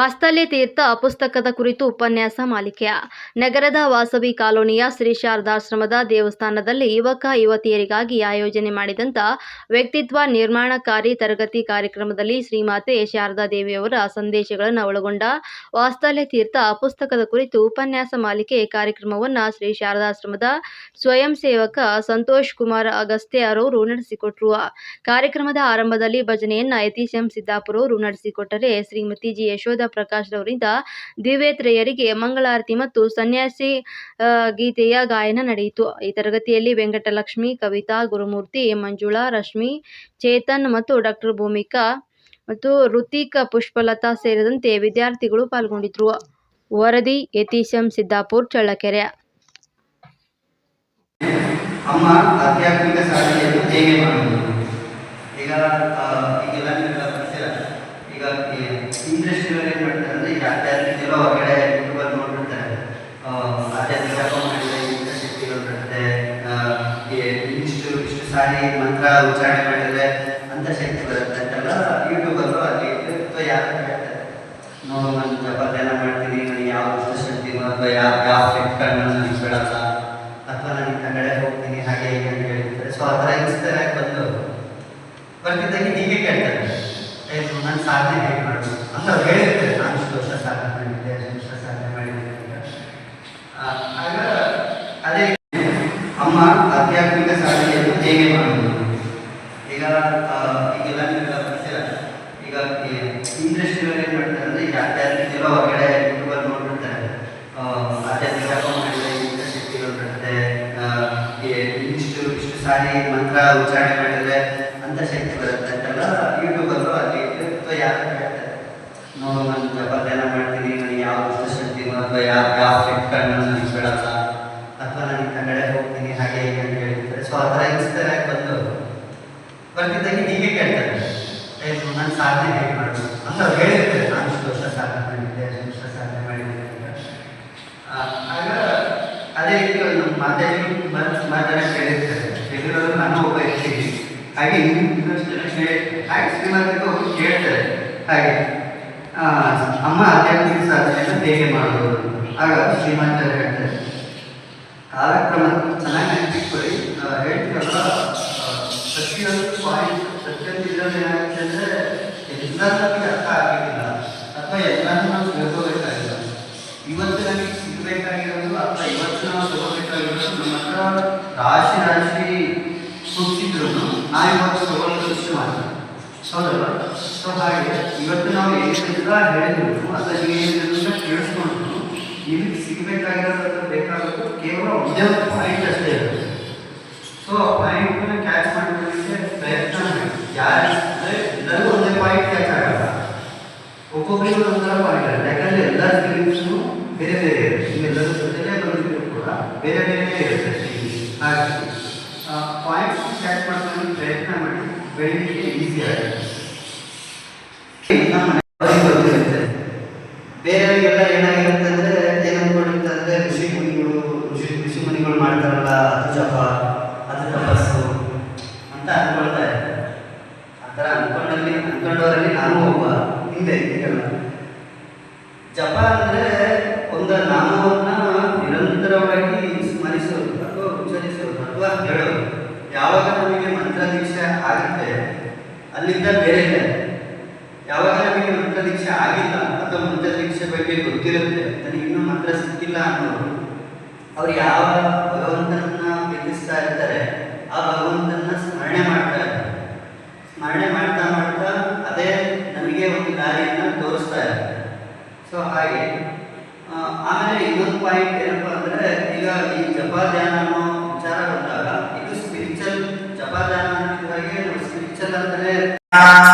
ವಾಸ್ತಲ್ಯ ತೀರ್ಥ ಪುಸ್ತಕದ ಕುರಿತು ಉಪನ್ಯಾಸ ಮಾಲಿಕೆಯ ನಗರದ ವಾಸವಿ ಕಾಲೋನಿಯ ಶ್ರೀ ಶಾರದಾಶ್ರಮದ ದೇವಸ್ಥಾನದಲ್ಲಿ ಯುವಕ, ಯುವತಿಯರಿಗಾಗಿ ಆಯೋಜನೆ ಮಾಡಿದಂತ ವ್ಯಕ್ತಿತ್ವ ನಿರ್ಮಾಣಕಾರಿ ತರಗತಿ ಕಾರ್ಯಕ್ರಮದಲ್ಲಿ ಶ್ರೀಮಾತೆ ಶಾರದಾ ದೇವಿಯವರ ಸಂದೇಶಗಳನ್ನು ಒಳಗೊಂಡ ವಾಸ್ತಲ್ಯ ತೀರ್ಥ ಪುಸ್ತಕದ ಕುರಿತು ಉಪನ್ಯಾಸ ಮಾಲಿಕೆ ಕಾರ್ಯಕ್ರಮವನ್ನು ಶ್ರೀ ಶಾರದಾಶ್ರಮದ ಸ್ವಯಂ ಸೇವಕ ಸಂತೋಷ್ ಕುಮಾರ್ ಅಗಸ್ತ್ಯರವರು ನಡೆಸಿಕೊಟ್ಟರು ಕಾರ್ಯಕ್ರಮದ ಆರಂಭದಲ್ಲಿ ಭಜನೆಯನ್ನ ಯತೀಶ್ ಎಂ ಸಿದ್ದಾಪುರ ಅವರು ನಡೆಸಿಕೊಟ್ಟರೆ ಶ್ರೀಮತಿ ಜಿ ಯಶೋಧ ಪ್ರಕಾಶ್ ರವರಿಂದ ದಿವ್ಯತ್ರೆಯರಿಗೆ ಮಂಗಳಾರತಿ ಮತ್ತು ಸನ್ಯಾಸಿ ಗೀತೆಯ ಗಾಯನ ನಡೆಯಿತು. ಈ ತರಗತಿಯಲ್ಲಿ ವೆಂಕಟಲಕ್ಷ್ಮಿ, ಕವಿತಾ, ಗುರುಮೂರ್ತಿ, ಮಂಜುಳಾ, ರಶ್ಮಿ, ಚೇತನ್ ಮತ್ತು ಡಾಕ್ಟರ್ ಭೂಮಿಕಾ ಮತ್ತು ಋತಿಕ ಪುಷ್ಪಲತಾ ಸೇರಿದಂತೆ ವಿದ್ಯಾರ್ಥಿಗಳು ಪಾಲ್ಗೊಂಡಿದ್ರು. ವರದಿ ಯತೀಶ್ ಸಿದ್ದಾಪುರ್, ಚಳ್ಳಕೆರೆ. ಅಮ್ಮ ಆಧ್ಯಾತ್ಮಿಕ ಸಾಧನೆಯನ್ನು ಹೇಗೆ ಮಾಡುವುದು? ಈಗ ಈಗೆಲ್ಲ ಈಗ ಇಂಡಸ್ಟ್ರಿಯಲ್ಲಿ ಸಾರಿ, ಮಂತ್ರ ಉಚ್ಚಾರಣೆ ಮಾಡಿದ್ರೆ ಅಂತ ಶಕ್ತಿ ಬರುತ್ತೆ. ಅಂತೆಲ್ಲ ಯೂಟ್ಯೂಬಲ್ಲೂ ಅಲ್ಲಿ ಅಥವಾ ಯಾರು ಹೇಳ್ತಾರೆ. ನೋಡು, ನಾನು ಜಪ ಧ್ಯಾನ ಮಾಡ್ತೀನಿ, ನನಗೆ ಯಾವ ಶಕ್ತಿ ಅಥವಾ ಯಾವ ಯಾವ ಕೆಟ್ಟಗಳನ್ನು ನನಗೆ ಬಿಡಲ್ಲ. ಅಥವಾ ನಾನು ಇಂಥ ಕಡೆ ಹೋಗ್ತೀನಿ, ಹಾಗೆ ಹೀಗೆ ಅಂತ ಹೇಳಿರ್ತಾರೆ. ಸೊ ಆ ಥರ ಇನ್ಸ್ಪೈರ್ ಆಗಿ ಬಂದು ಹೀಗೆ ಕೇಳ್ತಾರೆ. ನಾನು ಸಾಧನೆ ಹೇಗೆ ಮಾಡೋದು? ಅಂತ ಅವ್ರು ಹೇಳಿರ್ತಾರೆ. ನಾನು ಇಷ್ಟು ವರ್ಷ ಸಾಧನೆ ಮಾಡಿದ್ದೆ ಅಷ್ಟು ವರ್ಷ ಸಾಧನೆ ಮಾಡಿದ್ದೆ ಅಂತ. ಆಗ ಅದೇ ಅಮ್ಮ, ಆಧ್ಯಾತ್ಮಿಕ ಸಾಧನೆಯನ್ನು ಹೇಗೆ ಈಗ ಈಗೆಲ್ಲ ಈಗ ಇಂಡಸ್ಟ್ರಿಯಲ್ಲಿ ಏನು ಮಾಡ್ತಾರೆ ಅಂದರೆ, ಈಗ ಅತ್ಯಾಧಿಕ ಹೊರಗಡೆ ಯೂಟ್ಯೂಬಲ್ಲಿ ನೋಡ್ಬಿಡ್ತಾರೆ. ಈ- ಇಷ್ಟು ಇಷ್ಟು ಸಾರಿ, ಮಂತ್ರ ಉಚ್ಚಾರಣೆ ಮಾಡಿದ್ರೆ ಅಂತ ಶಕ್ತಿ ಬರುತ್ತೆ. ಅಂತೆಲ್ಲ ಯೂಟ್ಯೂಬಲ್ಲೂ ಅಲ್ಲಿ ಅಥವಾ ಯಾರು ಹೇಳ್ತಾರೆ ನೋಡು, ನಾನು ಮಾಡ್ತೀನಿ, ನನಗೆ ಯಾವ ಶಕ್ತಿ ಅಥವಾ ಯಾವ ಯಾವ ಕೆಟ್ಟಗಳನ್ನು ನನಗೆ ಬಿಡಲ್ಲ ಅಥವಾ ನಾನು ಇಂಥ ಕಡೆ ಹೋಗ್ತೀನಿ ಹಾಗೆ ಹೀಗೆ ಅಂತ ಹೇಳಿರ್ತಾರೆ ಸೊ ಆ ಥರ ಇನ್ಸ್ಪೈರ್ ಆಗಿ ಬಂದು ಬರ್ತಿದ್ದಾಗೆ ಹೀಗೆ ಕೇಳ್ತಾರೆ ಏನು ನಾನು ಸಾಧನೆ ಹೇಗೆ ಮಾಡೋದು ಅಂತ ಅವ್ರು ಹೇಳಿರ್ತಾರೆ. ನಾನು ಇಷ್ಟು ಸಾಧನೆ ಮಾಡಿದ್ದೆ ಅಷ್ಟು ಸಾಧನೆ ಮಾಡಿದ್ದೆ ಆಗ ಅದೇ ರೀತಿ ಒಂದು ಮಾತಾಡಿ ಕೇಳಿರೋದು ನಾನು ಒಬ್ಬ ಇರ್ತೀನಿ ಹಾಗೆ ಹಾಗೆ ಶ್ರೀಮಂತಕ್ಕೆ ಹೋಗಿ ಕೇಳ್ತಾರೆ. ಹಾಗೆ ಅಮ್ಮ ಆಧ್ಯಾತ್ಮಿಕ ಸಾಧನೆಯನ್ನು ಹೇಗೆ ಮಾಡೋದು ಆಗ ಶ್ರೀಮಂತರು ಹೇಳ್ತಾರೆ. ಕಾಲಕ್ರಮ ಚೆನ್ನಾಗಿ ನೆನಪಿಟ್ಕೊಳ್ಳಿ. ಹೇಳ್ತೀವಲ್ಲ ಪ್ರತಿಯೊಂದು ಪಾಯಿಂಟ್ ಏನಾಗುತ್ತೆ ಅಂದರೆ ಎಲ್ಲ ನಮಗೆ ಅರ್ಥ ಆಗಿಲ್ಲ ಅಥವಾ ಎಲ್ಲನೂ ನಾವು ತಿಳ್ಕೋಬೇಕಾಗಿಲ್ಲ ಇವತ್ತು ನಮಗೆ ಅಥವಾ ಇವತ್ತು ನಾವು ತಗೋಬೇಕಾಗಿರೋದು ನಮ್ಮ ಹತ್ರ ರಾಶಿ ಕೂತಿದ್ರು ನಾವು ಇವತ್ತು ತಗೊಳ್ಳೋದು ಇಷ್ಟು ಮಾತ್ರ ಹೌದಲ್ಲ ಸೊ ಹಾಗೆ ಇವತ್ತು ನಾವು ಏನೆಲ್ಲ ಹೇಳಿದ್ರು ಅಥವಾ ಏನೆಲ್ಲ ಕೇಳಿಸ್ಕೊಂಡ್ರು. ನಿಮಗೆ ಅಂತ ಬೇಕಾಗೋದು ಕೇವಲ ಒಂದು ಪಾಯಿಂಟ್ ಅಷ್ಟೇ ಇರುತ್ತೆ ಸೊ ಆ ಪಾಯಿಂಟ್ನ ಕ್ಯಾಚ್ ಮಾಡೋದಕ್ಕೆ ಪ್ರಯತ್ನ ಮಾಡಿ ಯಾರು ಅಂದರೆ ಎಲ್ಲರಿಗೂ ಒಂದೇ ಪಾಯಿಂಟ್ ಕ್ಯಾಚ್ ಆಗಲ್ಲ ಒಬ್ಬೊಬ್ಬರಿಗೂ ಒಂಥರ ಪಾಯಿಂಟ್ ಯಾಕಂದ್ರೆ ಎಲ್ಲ ಸ್ಕ್ರಿಪ್ಟ್ಸು ಬೇರೆ ಬೇರೆ ಜೊತೆಲೇ ಬಂದಿದ್ರು ಕೂಡ ಬೇರೆ ಬೇರೆ ಇರುತ್ತೆ. ಹಾಗಾಗಿ ಪಾಯಿಂಟ್ಸ್ ಕ್ಯಾಚ್ ಮಾಡ್ಕೊಂಡು ಪ್ರಯತ್ನ ಮಾಡಿ ಬೆಳಿಗ್ಗೆ ಈಸಿ ಆಗುತ್ತೆ ನಮ್ಮ ಮನೆಯವರಿಗೆ ಗೊತ್ತಿರುತ್ತೆ ಬೇರೆಯವರಿಗೆಲ್ಲ ಏನಾಗಿರುತ್ತೆ ಅಂದರೆ ಏನು ಅನ್ಕೊಂಡಿರುತ್ತೆ ಅಂದರೆ ಋಷಿ ಮುನಿಗಳು ಋಷಿ ಋಷಿ ಮುನಿಗಳು ಮಾಡ್ತಾರಲ್ಲ ಅದು ಜಪ ಅದು ತಪಸ್ಸು ಅಂತ ಅನ್ಕೊಳ್ತಾ ಇರ್ತಾರೆ ಆ ಥರ ಅನ್ಕೊಂಡಲ್ಲಿ ಅನ್ಕೊಂಡವರಲ್ಲಿ ನಾನು ಒಬ್ಬ ಹಿಂದೆ ಇದೆಲ್ಲ ಜಪ ಅಂದರೆ ಒಂದು ನಾಮವನ್ನು ನಿರಂತರವಾಗಿ ಸ್ಮರಿಸೋದು ಅಥವಾ ಉಚ್ಚರಿಸೋದು ಅಥವಾ ಹೇಳೋದು. ಯಾವಾಗ ನಮಗೆ ಮಂತ್ರ ದೀಕ್ಷೆ ಆಗುತ್ತೆ, ಅಲ್ಲಿಂದ ಬೇರೆ ಯಾವಾಗ ನಮಗೆ ಮಂತ್ರ ದೀಕ್ಷೆ ಆಗಿಲ್ಲ, ಅಥವಾ ಮಂತ್ರ ದೀಕ್ಷೆ ಬಗ್ಗೆ ಗೊತ್ತಿರುತ್ತೆ, ನನಗೆ ಇನ್ನೂ ಮಂತ್ರ ಸಿಕ್ಕಿಲ್ಲ ಅನ್ನೋರು, ಅವ್ರು ಯಾವ ಭಗವಂತನನ್ನ ಪ್ರೀತಿಸ್ತಾ ಇರ್ತಾರೆ, ಆ ಭಗವಂತನ ಸ್ಮರಣೆ ಮಾಡ್ತಾ ಇರ್ತಾರೆ. ಸ್ಮರಣೆ ಮಾಡ್ತಾ ಮಾಡ್ತಾ ಅದೇ ನಮಗೆ ಒಂದು ದಾರಿಯನ್ನು ತೋರಿಸ್ತಾ ಇರ್ತಾರೆ ಸೊ ಹಾಗೆ ಆಮೇಲೆ ಇನ್ನೊಂದು ಪಾಯಿಂಟ್ ಏನಪ್ಪಾ ಅಂದರೆ, ಈಗ ಈ ಜಪ ಧ್ಯಾನ ನಾವು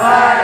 在